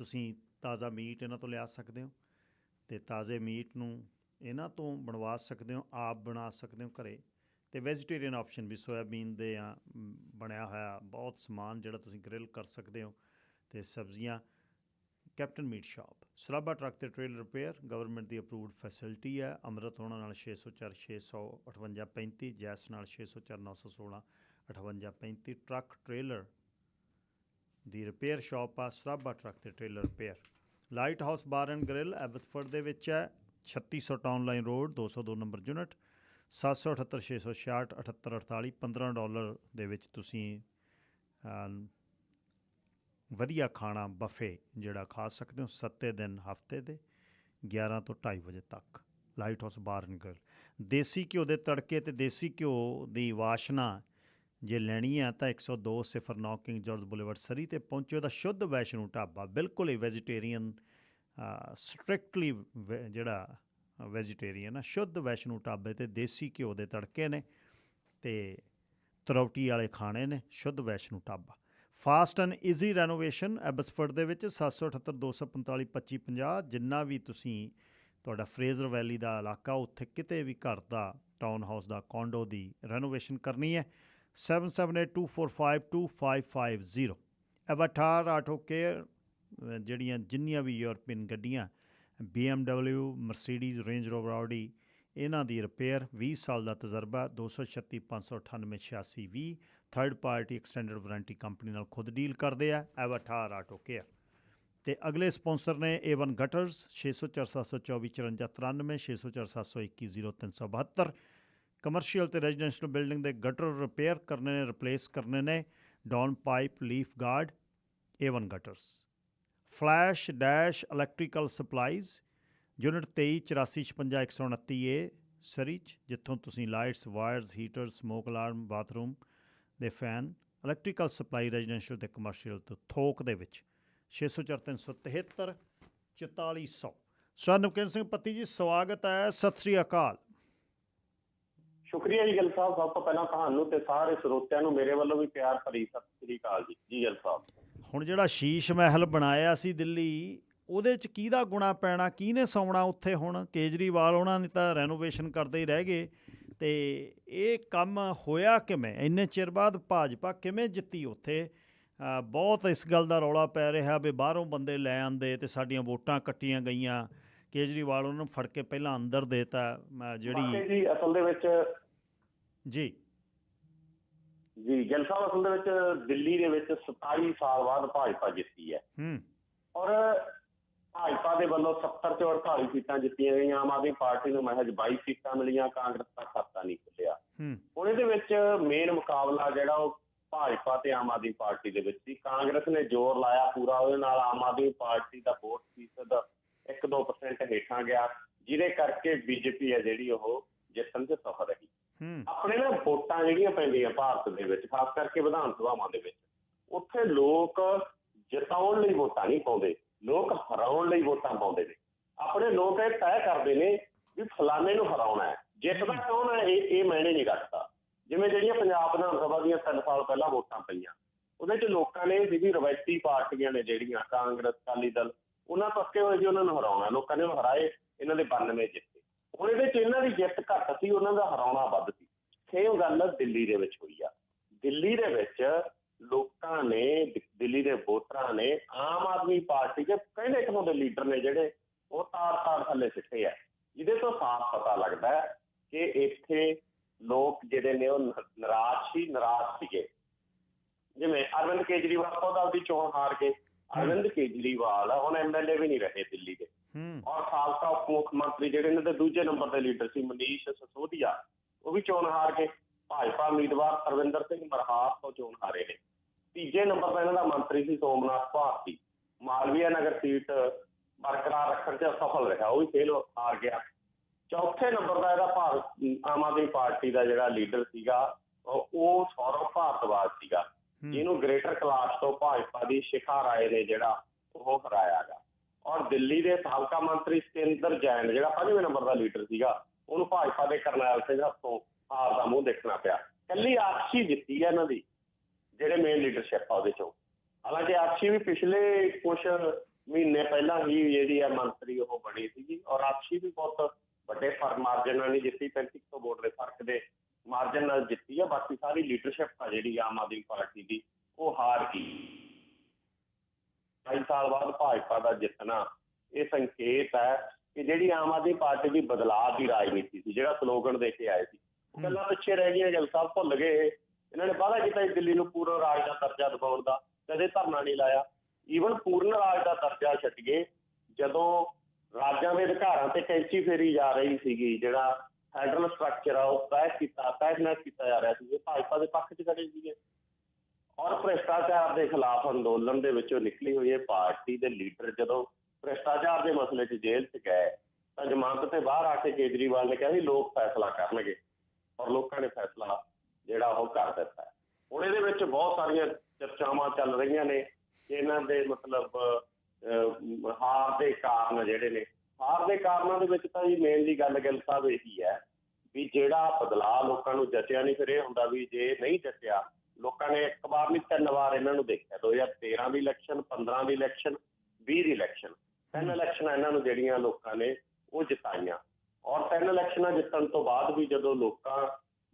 ਤੁਸੀਂ ਤਾਜ਼ਾ ਮੀਟ ਇਹਨਾਂ ਤੋਂ ਲਿਆ ਸਕਦੇ ਹੋ ਤੇ ਤਾਜ਼ੇ ਮੀਟ ਨੂੰ ਇਹਨਾਂ ਤੋਂ ਬਣਵਾ ਸਕਦੇ ਹੋ, ਆਪ ਬਣਾ ਸਕਦੇ ਹੋ ਘਰੇ ਤੇ ਵੈਜੀਟੇਰੀਅਨ ਆਪਸ਼ਨ ਵੀ ਸੋਇਆਬੀਨ ਦੇ ਆ ਬਣਿਆ ਹੋਇਆ ਬਹੁਤ ਸਮਾਨ ਜਿਹੜਾ ਤੁਸੀਂ ਗ੍ਰਿਲ ਕਰ ਸਕਦੇ ਹੋ ਤੇ ਸਬਜ਼ੀਆਂ captain meat shop Sarabha truck ਤੇ ਟ੍ਰੇਲਰ ਰਿਪੇਅਰ ਗਵਰਨਮੈਂਟ ਦੀ ਅਪਰੂਵਡ ਫੈਸਿਲਿਟੀ ਹੈ, ਅਮਰਤ ਹੋਣਾ ਨਾਲ 604 658 35 ਜੈਸ ਨਾਲ 604 916 58 35 ਟਰੱਕ ਟ੍ਰੇਲਰ ਦੀ ਰਿਪੇਅਰ ਸ਼ਾਪ ਆ, ਸਰਾਭਾ ਟਰੱਕ ਤੇ trailer repair light house bar and grill Abbotsford ਦੇ ਵਿੱਚ ਹੈ 3600 town line road 202 number unit 778 666 7848 15 dollar ਦੇ ਵਿੱਚ ਤੁਸੀਂ ਵਧੀਆ ਖਾਣਾ ਬਫੇ ਜਿਹੜਾ ਖਾ ਸਕਦੇ ਹੋ ਸੱਤੇ ਦਿਨ ਹਫ਼ਤੇ ਦੇ 11 ਤੋਂ 2:30 ਵਜੇ ਤੱਕ light house bar and grill ਦੇਸੀ ਘਿਓ ਦੇ ਤੜਕੇ ਤੇ ਦੇਸੀ ਘਿਓ ਦੀ ਵਾਸ਼ਨਾ ਜੇ ਲੈਣੀ ਹੈ ਤਾਂ 102 ਸਿਫਰ ਨੌ ਕਿੰਗ ਜਾਰਜ ਬੁਲੇਵਰਡ ਸਰੀ ਤੇ ਪਹੁੰਚੋ ਦਾ ਸ਼ੁੱਧ ਵੈਸ਼ਨੂ ਢਾਬਾ, ਬਿਲਕੁਲ ਹੀ ਵੈਜੀਟੇਰੀਅਨ ਸਟ੍ਰਿਕਟਲੀ ਜਿਹੜਾ ਵੈਜੀਟੇਰੀਅਨ ਆ, ਸ਼ੁੱਧ ਵੈਸ਼ਨੂ ਢਾਬੇ ਤੇ ਦੇਸੀ ਘਿਓ ਦੇ ਤੜਕੇ ਨੇ ਤੇ ਤਰੌਟੀ ਵਾਲੇ ਖਾਣੇ ਨੇ, Shudh Vaishno Dhaba. Fast and easy renovation Abbotsford ਦੇ ਵਿੱਚ 778 245 2550 ਜਿੰਨਾ ਵੀ ਤੁਸੀਂ ਤੁਹਾਡਾ ਫਰੇਜ਼ਰ ਵੈਲੀ ਦਾ ਇਲਾਕਾ, ਉੱਥੇ ਕਿਤੇ ਵੀ ਘਰ ਦਾ ਟਾਊਨ ਹਾਊਸ ਦਾ ਕੌਂਡੋ ਦੀ ਰੈਨੋਵੇਸ਼ਨ ਕਰਨੀ ਹੈ। 7782452550 ਐਵਾਟਾਰ ਆਟੋ ਕੇਅਰ ਜਿਹੜੀਆਂ ਜਿੰਨੀਆਂ ਵੀ ਯੂਰਪੀਅਨ ਗੱਡੀਆਂ BMW Mercedes Range Rover Audi ਇਹਨਾਂ ਦੀ ਰਿਪੇਅਰ 20 ਸਾਲ ਦਾ ਤਜਰਬਾ 236 598 86 20 third party extended warranty company ਨਾਲ ਖੁਦ ਡੀਲ ਕਰਦੇ ਆ ਐਵਾਟਾਰ ਆਟੋ ਕੇਅਰ ਤੇ ਅਗਲੇ ਸਪਾਂਸਰ ਨੇ A1 ਗਟਰਸ 6047245493 6047210372 ਕਮਰਸ਼ੀਅਲ ਤੇ ਰੈਜ਼ੀਡੈਂਸ਼ੀਅਲ ਬਿਲਡਿੰਗ ਦੇ ਗਟਰ ਰਿਪੇਅਰ ਕਰਨੇ ਨੇ ਰਿਪਲੇਸ ਕਰਨੇ ਨੇ down pipe leaf guard A1 gutters flash dash electrical supplies unit 23845629 A ਸਰੀਚ ਜਿੱਥੋਂ ਤੁਸੀਂ lights wires heater smoke alarm bathroom ਦੇ ਫੈਨ ਇਲੈਕਟ੍ਰੀਕਲ ਸਪਲਾਈ ਰੈਜ਼ੀਡੈਂਸ਼ੀਅਲ ਤੇ ਕਮਰਸ਼ੀਅਲ ਤੋਂ ਥੋਕ ਦੇ ਵਿੱਚ। 604373 4400 ਸਨੁਕਰਨ ਸਿੰਘ ਪੱਤੀ ਜੀ, ਸਵਾਗਤ ਹੈ, ਸਤਿ ਸ੍ਰੀ ਅਕਾਲ। ਸ਼ੁਕਰੀਆ ਜੀ ਗਿੱਲ ਸਾਹਿਬ, ਸਭ ਤੋਂ ਪਹਿਲਾਂ ਤੁਹਾਨੂੰ ਤੇ ਸਾਰੇ ਸਰੋਤਿਆਂ ਨੂੰ ਮੇਰੇ ਵੱਲੋਂ ਵੀ ਪਿਆਰ ਭਰੀ ਸਤਿ ਸ੍ਰੀ ਅਕਾਲ ਜੀ ਜੀ ਗਿੱਲ ਸਾਹਿਬ। ਹੁਣ ਜਿਹੜਾ ਸ਼ੀਸ਼ ਮਹਿਲ ਬਣਾਇਆ ਸੀ ਦਿੱਲੀ, ਉਹਦੇ ਚ ਕਿਹਦਾ ਗੁਣਾ ਪੈਣਾ, ਕਿਹਨੇ ਸੌਣਾ ਉੱਥੇ ਹੁਣ? ਕੇਜਰੀਵਾਲ ਉਹਨਾਂ ਨੇ ਤਾਂ ਰੈਨੋਵੇਸ਼ਨ ਕਰਦੇ ਹੀ ਰਹਿ ਗਏ। ਤੇ ਇਹ ਕੰਮ ਹੋਇਆ ਕਿਵੇਂ? ਇੰਨੇ ਚਿਰ ਬਾਅਦ ਭਾਜਪਾ ਕਿਵੇਂ ਜਿੱਤੀ ਉੱਥੇ? ਬਹੁਤ ਇਸ ਗੱਲ ਦਾ ਰੌਲਾ ਪੈ ਰਿਹਾ ਵੀ ਬਾਹਰੋਂ ਬੰਦੇ ਲੈ ਆਂਦੇ ਤੇ ਸਾਡੀਆਂ ਵੋਟਾਂ ਕੱਟੀਆਂ ਗਈਆਂ। ਕੇਜਰੀਵਾਲ ਉਹਨਾਂ ਨੂੰ ਫੜ ਕੇ ਪਹਿਲਾਂ ਅੰਦਰ ਦੇਤਾ ਜਿਹੜੀ ਜੀ ਅਸਲ ਦੇ ਵਿੱਚ ਜੀ। ਜੀ ਗਿੱਲ ਸਾਹਿਬ ਅਸਲ ਦੇ ਵਿੱਚ ਦਿੱਲੀ ਦੇ ਵਿੱਚ 27 ਸਾਲ ਬਾਅਦ ਭਾਜਪਾ ਜਿੱਤੀ ਹੈ। ਹੂੰ। ਔਰ ਭਾਜਪਾ ਦੇ ਵੱਲੋਂ 70 ਤੋਂ 48 ਸੀਟਾਂ ਜਿੱਤੀਆਂ ਗਈਆਂ ਆਮ ਆਦਮੀ ਪਾਰਟੀ ਨੂੰ ਮਹਿਜ 22 ਸੀਟਾਂ ਮਿਲੀਆਂ ਕਾਂਗਰਸ ਦਾ ਖਾਤਾ ਨਹੀਂ ਖੁੱਲਿਆ। ਹੂੰ। ਹੁਣ ਇਹਦੇ ਵਿੱਚ ਮੇਨ ਮੁਕਾਬਲਾ ਜਿਹੜਾ ਉਹ ਭਾਜਪਾ ਤੇ ਆਮ ਆਦਮੀ ਪਾਰਟੀ ਦੇ ਵਿੱਚ ਸੀ। ਕਾਂਗਰਸ ਨੇ ਜ਼ੋਰ ਲਾਇਆ ਪੂਰਾ ਉਹਦੇ ਨਾਲ ਆਮ ਆਦਮੀ ਪਾਰਟੀ ਦਾ ਵੋਟ ਫੀਸਦ 1-2% ਹੇਠਾਂ ਗਿਆ ਜਿਹਦੇ ਕਰਕੇ ਬੀਜੇਪੀ ਹੈ ਜਿਹੜੀ ਉਹ ਜਿੱਤਣ 'ਚ ਸਫਲ ਰਹੀ। ਆਪਣੇ ਨਾ ਵੋਟਾਂ ਜਿਹੜੀਆਂ ਪੈਂਦੀਆਂ ਭਾਰਤ ਦੇ ਵਿੱਚ ਖਾਸ ਕਰਕੇ ਵਿਧਾਨ ਸਭਾਵਾਂ ਦੇ ਵਿੱਚ ਉੱਥੇ ਲੋਕ ਜਿਤਾਉਣ ਲਈ ਵੋਟਾਂ ਨਹੀਂ ਪਾਉਂਦੇ ਲੋਕ ਹਰਾਉਣ ਲਈ ਵੋਟਾਂ ਪਾਉਂਦੇ ਨੇ। ਆਪਣੇ ਲੋਕ ਇਹ ਤੈਅ ਕਰਦੇ ਨੇ ਵੀ ਫਲਾਣੇ ਨੂੰ ਹਰਾਉਣਾ ਹੈ। ਜਿੱਤਦਾ ਕੌਣ ਹੈ ਇਹ ਇਹ ਮੈਨੇ ਨਹੀਂ ਰੱਖਦਾ। ਜਿਵੇਂ ਜਿਹੜੀਆਂ ਪੰਜਾਬ ਵਿਧਾਨ ਸਭਾ ਦੀਆਂ 3 ਸਾਲ ਪਹਿਲਾਂ ਵੋਟਾਂ ਪਈਆਂ ਉਹਦੇ 'ਚ ਲੋਕਾਂ ਨੇ ਜਿਹੜੀ ਰਵਾਇਤੀ ਪਾਰਟੀਆਂ ਨੇ ਜਿਹੜੀਆਂ ਕਾਂਗਰਸ ਅਕਾਲੀ ਦਲ ਉਹਨਾਂ ਪੱਕੇ ਹੋਏ ਜੀ ਉਹਨਾਂ ਨੂੰ ਹਰਾਉਣਾ, ਲੋਕਾਂ ਨੇ ਹਰਾਏ, ਇਹਨਾਂ ਦੇ 92 ਜਿੱਤੇ। ਹੁਣ ਇਹਦੇ 'ਚ ਇਹਨਾਂ ਦੀ ਜਿੱਤ ਘੱਟ ਸੀ, ਉਹਨਾਂ ਦਾ ਹਰਾਉਣਾ ਵੱਧ ਸੀ। ਸੇਮ ਗੱਲ ਦਿੱਲੀ ਦੇ ਵਿੱਚ ਹੋਈ ਆ। ਦਿੱਲੀ ਦੇ ਵਿੱਚ ਲੋਕਾਂ ਨੇ ਦਿੱਲੀ ਦੇ ਵੋਟਰਾਂ ਨੇ ਆਮ ਆਦਮੀ ਪਾਰਟੀ ਦੇ ਕਹਿੰਦੇ ਕਿਸਮ ਦੇ ਲੀਡਰ ਨੇ ਜਿਹੜੇ, ਉਹ ਤਾਰ-ਤਾਰ ਥੱਲੇ ਸਿੱਟੇ ਆ। ਜਿਹਦੇ ਤੋਂ ਸਾਫ਼ ਪਤਾ ਲੱਗਦਾ ਹੈ ਕਿ ਇੱਥੇ ਲੋਕ ਜਿਹੜੇ ਨੇ, ਉਹ ਨ- ਸੀ ਨਿਰਾਸ਼ ਸੀਗੇ। ਜਿਵੇਂ ਅਰਵਿੰਦ ਕੇਜਰੀਵਾਲ ਖੁਦ ਆਪਦੀ ਚੋਣ ਹਾਰ ਕੇ ਅਰਵਿੰਦ ਕੇਜਰੀਵਾਲ ਹੁਣ ਐਮਐਲਏ ਵੀ ਨਹੀਂ ਰਹੇ ਦਿੱਲੀ ਦੇ ਹੂੰ। ਔਰ ਸਾਬਕਾ ਉਪ ਮੁੱਖ ਮੰਤਰੀ ਜਿਹੜੇ ਨੇ ਤੇ ਦੂਜੇ ਨੰਬਰ ਦੇ ਲੀਡਰ ਸੀ ਮਨੀਸ਼ ਸਸੋਦੀਆ ਉਹ ਵੀ ਚੋਣ ਹਾਰ ਕੇ ਭਾਜਪਾ ਉਮੀਦਵਾਰ ਸਰਵਿੰਦਰ ਸਿੰਘ ਮਰਹਾਰ ਤੋਂ ਚੋਣ ਹਾਰੇ ਨੇ। ਤੀਜੇ ਨੰਬਰ ਤੇ ਇਹਨਾਂ ਦਾ ਮੰਤਰੀ ਸੀ ਸੋਮਨਾਥ ਭਾਰਤੀ। ਮਾਲਵੀਆ ਨਗਰ ਸੀਟ ਬਰਕਰਾਰ ਰੱਖਣ 'ਚ ਅਸਫਲ ਰਿਹਾ ਉਹ ਵੀ ਫੇਲ ਹਾਰ ਗਿਆ। ਚੌਥੇ ਨੰਬਰ ਦਾ ਇਹਦਾ ਭਾਰਤ ਆਮ ਆਦਮੀ ਪਾਰਟੀ ਦਾ ਜਿਹੜਾ ਲੀਡਰ ਸੀਗਾ ਉਹ ਸੌਰਵ ਭਾਰਤਵਾਜ ਸੀਗਾ। ਜਿਹਨੂੰ ਗ੍ਰੇਟਰ ਕਲਾਸ ਤੋਂ ਭਾਜਪਾ ਦੀ ਸ਼ਿਖਾ ਰਾਏ ਨੇ ਜਿਹੜਾ ਉਹ ਹਰਾਇਆਗਾ ਔਰ ਦਿੱਲੀ ਦੇ ਸਾਬਕਾ ਮੰਤਰੀ ਸਤਿੰਦਰ ਜੈਨ, ਜਿਹੜਾ ਪੰਜਵੇਂ ਨੰਬਰ ਦਾ ਲੀਡਰ ਸੀਗਾ, ਉਹਨੂੰ ਭਾਜਪਾ ਦੇ ਕਰਨੈਲ ਸਿੰਘ ਹੱਥੋਂ ਹਾਰ ਦਾ ਮੂੰਹ ਦੇਖਣਾ ਪਿਆ। ਕੱਲੀ ਆਕਸ਼ੀ ਜਿੱਤੀ ਹੈ ਇਹਨਾਂ ਦੀ, ਜਿਹੜੇ ਮੇਨ ਲੀਡਰਸ਼ਿਪ ਆ ਉਹਦੇ ਚੋਂ। ਹਾਲਾਂਕਿ ਆਪਸੀ ਵੀ ਪਿਛਲੇ ਕੁਝ ਮਹੀਨੇ ਪਹਿਲਾਂ ਹੀ ਜਿਹੜੀ ਹੈ ਮੰਤਰੀ ਉਹ ਬਣੀ ਸੀਗੀ, ਔਰ ਆਪਸੀ ਵੀ ਬਹੁਤ ਵੱਡੇ ਫਰ ਮਾਰਜਨ ਨਾਲ ਨਹੀਂ ਜਿੱਤੀ 35 ਤੋਂ ਵੋਟ ਦੇ ਫ਼ਰਕ ਦੇ ਮਾਰਜਨ ਨਾਲ ਜਿੱਤੀ ਆ ਬਾਕੀ ਸਾਰੀ ਲੀਡਰਸ਼ਿਪ ਆ ਜਿਹੜੀ ਆਮ ਆਦਮੀ ਪਾਰਟੀ ਦੀ ਉਹ ਹਾਰ ਗਈ। ਢਾਈ ਸਾਲ ਬਾਅਦ ਭਾਜਪਾ ਦਾ ਜਿੱਤਣਾ ਇਹ ਸੰਕੇਤ ਹੈ ਕਿ ਜਿਹੜੀ ਆਮ ਆਦਮੀ ਪਾਰਟੀ ਦੀ ਬਦਲਾਅ ਦੀ ਰਾਜਨੀਤੀ ਸੀ ਜਿਹੜਾ ਸਲੋਗਨ ਦੇ ਕੇ ਆਏ ਸੀ ਉਹ ਗੱਲਾਂ ਪਿੱਛੇ ਰਹਿ ਗਈਆਂ ਜਲ ਸਾਹਿਬ ਭੁੱਲ ਗਏ ਇਹਨਾਂ ਨੇ ਵਾਅਦਾ ਕੀਤਾ ਦਿੱਲੀ ਨੂੰ ਪੂਰਨ ਰਾਜ ਦਾ ਦਰਜਾ ਦਿਵਾਉਣ ਦਾ ਕਦੇ ਧਰਨਾ ਨਹੀਂ ਲਾਇਆ। ਈਵਨ ਪੂਰਨ ਰਾਜ ਦਾ ਦਰਜਾ ਛੱਡ ਕੇ ਜਦੋਂ ਰਾਜਾਂ ਦੇ ਅਧਿਕਾਰਾਂ ਤੇ ਕੈਂਚੀ ਫੇਰੀ ਜਾ ਰਹੀ ਸੀਗੀ ਜਿਹੜਾ ਫੈਡਰਲ ਸਟਰਕਚਰ ਆ, ਉਹ ਤੈਅ ਕੀਤਾ ਤੈਅ ਕੀਤਾ ਜਾ ਰਿਹਾ ਸੀ, ਇਹ ਭਾਜਪਾ ਦੇ ਪੱਖ 'ਚ ਖੜੇ ਸੀਗੇ। ਔਰ ਭ੍ਰਿਸ਼ਟਾਚਾਰ ਦੇ ਖਿਲਾਫ ਅੰਦੋਲਨ ਦੇ ਵਿੱਚੋਂ ਨਿਕਲੀ ਹੋਈ ਇਹ ਪਾਰਟੀ ਦੇ ਲੀਡਰ ਜਦੋਂ ਭ੍ਰਿਸ਼ਟਾਚਾਰ ਦੇ ਮਸਲੇ 'ਚ ਜੇਲ੍ਹ 'ਚ ਗਏ, ਤਾਂ ਜ਼ਮਾਨਤ ਤੇ ਬਾਹਰ ਆ ਕੇ ਕੇਜਰੀਵਾਲ ਨੇ ਕਿਹਾ ਵੀ ਲੋਕ ਫੈਸਲਾ ਕਰਨਗੇ। ਔਰ ਲੋਕਾਂ ਨੇ ਫੈਸਲਾ ਜਿਹੜਾ ਉਹ ਕਰ ਦਿੱਤਾ। ਹੁਣ ਇਹਦੇ ਵਿੱਚ ਬਹੁਤ ਸਾਰੀਆਂ ਚਰਚਾਵਾਂ ਚੱਲ ਰਹੀਆਂ ਨੇ ਇਹਨਾਂ ਦੇ ਮਤਲਬ ਹਾਰ ਦੇ ਕਾਰਨ ਜਿਹੜੇ ਨੇ ਹਾਰ ਦੇ ਕਾਰਨਾਂ ਦੇ ਵਿੱਚ ਤਾਂ ਜੀ ਮੇਨਲੀ ਗੱਲ ਗੱਲ ਸਾਹਿਬ ਇਹੀ ਹੈ ਵੀ ਜਿਹੜਾ ਬਦਲਾਅ ਲੋਕਾਂ ਨੂੰ ਜਚਿਆ ਨਹੀਂ ਫਿਰ ਇਹ ਹੁੰਦਾ ਵੀ ਜੇ ਨਹੀਂ ਜਚਿਆ ਲੋਕਾਂ ਨੇ ਇੱਕ ਵਾਰ ਨਹੀਂ ਤਿੰਨ ਵਾਰ ਇਹਨਾਂ ਨੂੰ ਦੇਖਿਆ। 2013 ਦੀ ਇਲੈਕਸ਼ਨ 15 ਦੀ ਇਲੈਕਸ਼ਨ 20 ਦੀ ਇਲੈਕਸ਼ਨ ਤਿੰਨ ਇਲੈਕਸ਼ਨਾਂ ਇਹਨਾਂ ਨੂੰ ਜਿਹੜੀਆਂ ਲੋਕਾਂ ਨੇ ਉਹ ਜਿਤਾਈਆਂ। ਔਰ ਤਿੰਨ ਇਲੈਕਸ਼ਨਾਂ ਜਿੱਤਣ ਤੋਂ ਬਾਅਦ ਵੀ ਜਦੋਂ ਲੋਕਾਂ